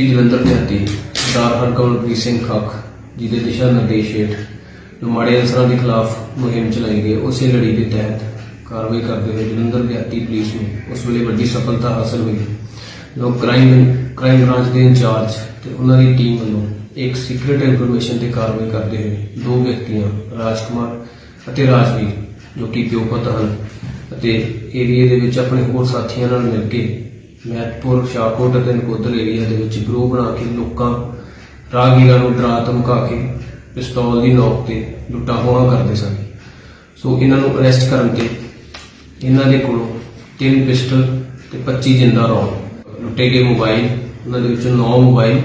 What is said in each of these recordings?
SSP Jalandhar ਦਿਹਾਤੀ ਸਰਦਾਰ ਹਰਕਮਲਪ੍ਰੀਤ ਸਿੰਘ ਖੱਖ ਜੀ ਦੇ ਦਿਸ਼ਾ ਨਿਰਦੇਸ਼ ਹੇਠ ਮਾੜੇ ਅਸਰਾਂ ਦੇ ਖਿਲਾਫ ਮੁਹਿੰਮ ਚਲਾਈ ਗਈ, ਉਸੇ ਲੜੀ ਦੇ ਤਹਿਤ ਕਾਰਵਾਈ ਕਰਦੇ ਹੋਏ ਜਲੰਧਰ ਦਿਹਾਤੀ ਪੁਲਿਸ ਨੂੰ ਉਸ ਵੇਲੇ ਵੱਡੀ ਸਫਲਤਾ ਹਾਸਲ ਹੋਈ। ਜੋ ਕ੍ਰਾਈਮ ਕ੍ਰਾਈਮ ਬ੍ਰਾਂਚ ਦੇ ਇੰਚਾਰਜ ਤੇ ਉਹਨਾਂ ਦੀ ਟੀਮ ਵੱਲੋਂ ਇੱਕ ਸੀਕ੍ਰੀਟ ਇਨਫੋਰਮੇਸ਼ਨ ਤੇ ਕਾਰਵਾਈ ਕਰਦੇ ਹੋਏ ਦੋ ਵਿਅਕਤੀਆਂ, ਰਾਜਕੁਮਾਰ ਅਤੇ ਰਾਜਵੀਰ, ਜੋ ਕਿ ਪਿਓ ਹਨ ਅਤੇ ਏਰੀਏ ਦੇ ਵਿੱਚ ਆਪਣੇ ਹੋਰ ਸਾਥੀਆਂ ਨਾਲ ਮਿਲ ਕੇ ਮਹਿਤਪੁਰ ਸ਼ਾਹਕੋਟ ਅਤੇ ਨਕੋਦਰ ਏਰੀਆ ਦੇ ਵਿੱਚ ਗਰੋਹ ਬਣਾ ਕੇ ਲੋਕਾਂ, ਰਾਹਗੀਰਾਂ ਨੂੰ ਡਰਾ ਧਮਕਾ ਕੇ ਪਿਸਤੌਲ ਦੀ ਨੋਕ ਤੇ ਲੁੱਟਾਂ ਖੋਹਾਂ ਕਰਦੇ ਸਨ। ਸੋ ਇਹਨਾਂ ਨੂੰ ਅਰੈਸਟ ਕਰਨ ਤੇ ਇਹਨਾਂ ਦੇ ਕੋਲੋਂ ਤਿੰਨ ਪਿਸਟਲ ਤੇ 25 ਜਿੰਦਾ ਰੌਂਡ ਲੁੱਟੇ ਗਏ ਮੋਬਾਈਲ, ਉਹਨਾਂ ਦੇ ਵਿੱਚੋਂ 9 ਮੋਬਾਈਲ,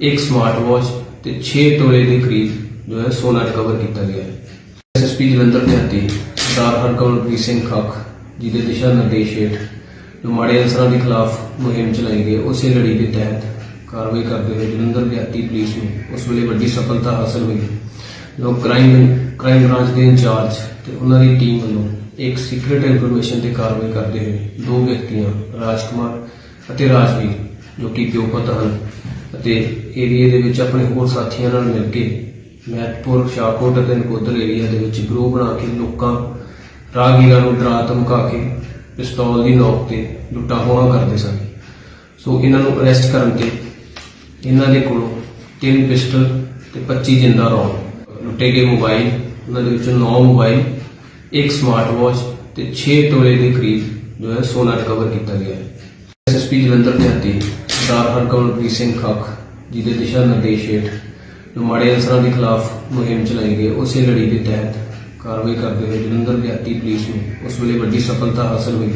ਇੱਕ ਸਮਾਰਟ ਵਾਚ ਤੇ 6 ਤੋਲੇ ਦੇ ਕਰੀਬ ਜੋ ਹੈ ਸੋਨਾ ਰਿਕਵਰ ਕੀਤਾ ਗਿਆ ਹੈ। ਐਸਐਸਪੀ ਜਲੰਧਰ ਦਿਹਾਤੀ ਸਰਦਾਰ ਹਰਕਮਲਪ੍ਰੀਤ ਸਿੰਘ ਖੱਖ ਜੀ ਦੇ ਦਿਸ਼ਾ ਨਿਰਦੇਸ਼ ਹੇਠ ਜੋ ਮਾੜੇ ਅਸਰਾਂ ਦੇ ਖਿਲਾਫ ਮੁਹਿੰਮ ਚਲਾਈ ਗਈ, ਉਸੇ ਲੜੀ ਦੇ ਤਹਿਤ ਕਾਰਵਾਈ ਕਰਦੇ ਹੋਏ ਜਲੰਧਰ ਦਿਹਾਤੀ ਪੁਲਿਸ ਨੂੰ ਉਸ ਵੇਲੇ ਵੱਡੀ ਸਫਲਤਾ ਹਾਸਲ ਹੋਈ। ਜੋ ਕ੍ਰਾਈਮ ਕ੍ਰਾਈਮ ਬ੍ਰਾਂਚ ਦੇ ਇੰਚਾਰਜ ਤੇ ਉਹਨਾਂ ਦੀ ਟੀਮ ਵੱਲੋਂ ਇੱਕ ਸੀਕ੍ਰੀਟ ਇਨਫੋਰਮੇਸ਼ਨ ਤੇ ਕਾਰਵਾਈ ਕਰਦੇ ਹੋਏ ਦੋ ਵਿਅਕਤੀਆਂ, ਰਾਜਕੁਮਾਰ ਅਤੇ ਰਾਜਵੀਰ, ਜੋ ਕਿ ਪਿਓਪਤ ਹਨ ਅਤੇ ਏਰੀਏ ਦੇ ਵਿੱਚ ਆਪਣੇ ਹੋਰ ਸਾਥੀਆਂ ਨਾਲ ਮਿਲ ਕੇ ਮਹਿਤਪੁਰ, ਸ਼ਾਹਕੋਟ ਅਤੇ ਨਕੋਦਰ ਏਰੀਆ ਦੇ ਵਿੱਚ ਗਰੋਹ ਬਣਾ ਕੇ ਲੋਕਾਂ, ਰਾਹਗੀਰਾਂ ਨੂੰ ਡਰਾ ਧਮਕਾ ਕੇ ਪਿਸਤੌਲ ਦੀ ਨੋਕ ਤੇ ਲੁੱਟਾਂ ਖੋਹਾਂ ਕਰਦੇ ਸਨ। ਸੋ ਇਹਨਾਂ ਨੂੰ ਅਰੈਸਟ ਕਰਨ ਤੇ ਇਹਨਾਂ ਦੇ ਕੋਲੋਂ ਤਿੰਨ ਪਿਸਟਲ ਤੇ 25 ਜਿੰਦਾ ਰੌਂਡ ਲੁੱਟੇ ਗਏ ਮੋਬਾਈਲ, ਉਹਨਾਂ ਦੇ ਵਿੱਚੋਂ 9 ਮੋਬਾਈਲ, ਇੱਕ ਸਮਾਰਟ ਵਾਚ ਤੇ 6 ਤੋਲੇ ਦੇ ਕਰੀਬ ਜੋ ਹੈ ਸੋਨਾ ਰਿਕਵਰ ਕੀਤਾ ਗਿਆ ਹੈ। ਐਸਐਸਪੀ ਜਲੰਧਰ ਦਿਹਾਤੀ ਸਰਦਾਰ ਹਰਕਮਲਪ੍ਰੀਤ ਸਿੰਘ ਖੱਖ ਜੀ ਦੇ ਦਿਸ਼ਾ ਨਿਰਦੇਸ਼ ਹੇਠ ਜੋ ਮਾੜੇ ਅਨਸਰਾਂ ਦੇ ਖਿਲਾਫ ਮੁਹਿੰਮ ਚਲਾਈ ਗਈ, ਉਸੇ ਲੜੀ ਦੇ ਤਹਿਤ ਕਾਰਵਾਈ ਕਰਦੇ ਹੋਏ ਜਲੰਧਰ ਦਿਹਾਤੀ ਪੁਲਿਸ ਨੂੰ ਉਸ ਵੇਲੇ ਵੱਡੀ ਸਫਲਤਾ ਹਾਸਲ ਹੋਈ।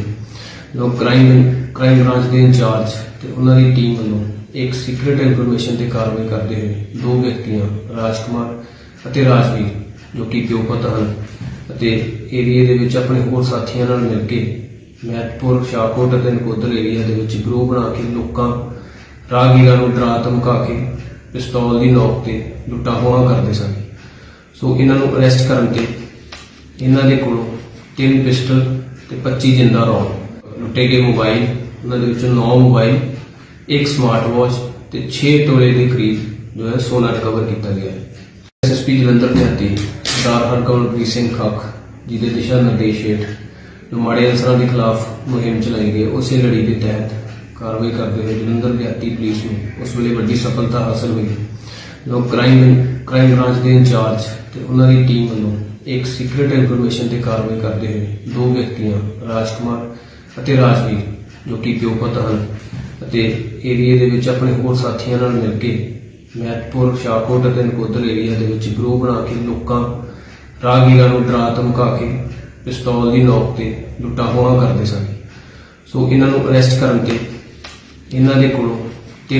ਲੋਕ ਕ੍ਰਾਈਮ ਕ੍ਰਾਈਮ ਬ੍ਰਾਂਚ ਦੇ ਇੰਚਾਰਜ ਤੇ ਉਹਨਾਂ ਦੀ ਟੀਮ ਵੱਲੋਂ ਇੱਕ ਸੀਕ੍ਰੀਟ ਇਨਫੋਰਮੇਸ਼ਨ ਤੇ ਕਾਰਵਾਈ ਕਰਦੇ ਹੋਏ ਦੋ ਵਿਅਕਤੀਆਂ, ਰਾਜਕੁਮਾਰ ਅਤੇ ਰਾਜਵੀਰ, ਜੋ ਕਿ ਪਿਓਪਤ ਹਨ ਅਤੇ ਏਰੀਏ ਦੇ ਵਿੱਚ ਆਪਣੇ ਹੋਰ ਸਾਥੀਆਂ ਨਾਲ ਮਿਲ ਕੇ ਮਹਿਤਪੁਰ, ਸ਼ਾਹਕੋਟ ਅਤੇ ਨਕੋਦਰ ਏਰੀਆ ਦੇ ਵਿੱਚ ਗਰੋਹ ਬਣਾ ਕੇ ਲੋਕਾਂ, ਰਾਹਗੀਰਾਂ ਨੂੰ ਡਰਾ ਧਮਕਾ ਕੇ ਪਿਸਤੌਲ ਦੀ ਨੋਕ ਤੇ ਲੁੱਟਾਂ ਖੋਹਾਂ ਕਰਦੇ ਸਨ। ਸੋ ਇਹਨਾਂ ਨੂੰ ਅਰੈਸਟ ਕਰਨ ਤੇ ਇਹਨਾਂ ਦੇ ਕੋਲੋਂ ਤਿੰਨ ਪਿਸਟਲ ਤੇ 25 ਜਿੰਦਾ ਰੌਂਡ ਲੁੱਟੇ ਗਏ ਮੋਬਾਈਲ, ਉਹਨਾਂ ਦੇ ਵਿੱਚੋਂ 9 ਮੋਬਾਈਲ, ਇੱਕ ਸਮਾਰਟ ਵਾਚ ਤੇ 6 ਤੋਲੇ ਦੇ ਕਰੀਬ ਜੋ ਹੈ ਸੋਨਾ ਰਿਕਵਰ ਕੀਤਾ ਗਿਆ ਹੈ। ਐਸਐਸਪੀ ਜਲੰਧਰ ਦਿਹਾਤੀ ਸਰਦਾਰ ਹਰਕਮਲਪ੍ਰੀਤ ਸਿੰਘ ਖੱਖ ਜੀ ਦੇ ਦਿਸ਼ਾ ਨਿਰਦੇਸ਼ ਹੇਠ ਮਾੜੇ ਅਨਸਰਾਂ ਦੇ ਖਿਲਾਫ ਮੁਹਿੰਮ ਚਲਾਈ ਗਈ, ਉਸੇ ਲੜੀ ਦੇ ਤਹਿਤ ਕਾਰਵਾਈ ਕਰਦੇ ਹੋਏ ਜਲੰਧਰ ਦਿਹਾਤੀ ਪੁਲਿਸ ਨੂੰ ਉਸ ਵੇਲੇ ਵੱਡੀ ਸਫਲਤਾ ਹਾਸਲ ਹੋਈ। ਜੋ ਕ੍ਰਾਈਮ ਕ੍ਰਾਈਮ ਬ੍ਰਾਂਚ ਦੇ ਇੰਚਾਰਜ ਤੇ ਉਹਨਾਂ ਦੀ ਟੀਮ ਵੱਲੋਂ ਇੱਕ ਸੀਕ੍ਰੀਟ ਇਨਫੋਰਮੇਸ਼ਨ ਤੇ ਕਾਰਵਾਈ ਕਰਦੇ ਹੋਏ ਦੋ ਵਿਅਕਤੀਆਂ, ਰਾਜਕੁਮਾਰ ਅਤੇ ਰਾਜਵੀਰ, ਜੋ ਕਿ ਪਿਓਪਤ ਹਨ ਅਤੇ ਏਰੀਏ ਦੇ ਵਿੱਚ ਆਪਣੇ ਹੋਰ ਸਾਥੀਆਂ ਨਾਲ ਮਿਲ ਕੇ ਮਹਿਤਪੁਰ, ਸ਼ਾਹਕੋਟ ਅਤੇ ਨਕੋਦਰ ਏਰੀਆ ਦੇ ਵਿੱਚ ਗਰੋਹ ਬਣਾ ਕੇ ਲੋਕਾਂ ਰਾਹਗੀਰਾਂ ਨੂੰ ਡਰਾ ਧਮਕਾ ਕੇ ਪਿਸਤੌਲ ਦੀ ਨੋਕ ਤੇ ਲੁੱਟਾ ਖੋਹਾਂ ਕਰਦੇ ਸਨ। ਸੋ ਇਹਨਾਂ ਨੂੰ ਅਰੈਸਟ ਕਰਨ ਤੇ ਇਹਨਾਂ ਦੇ ਕੋਲੋਂ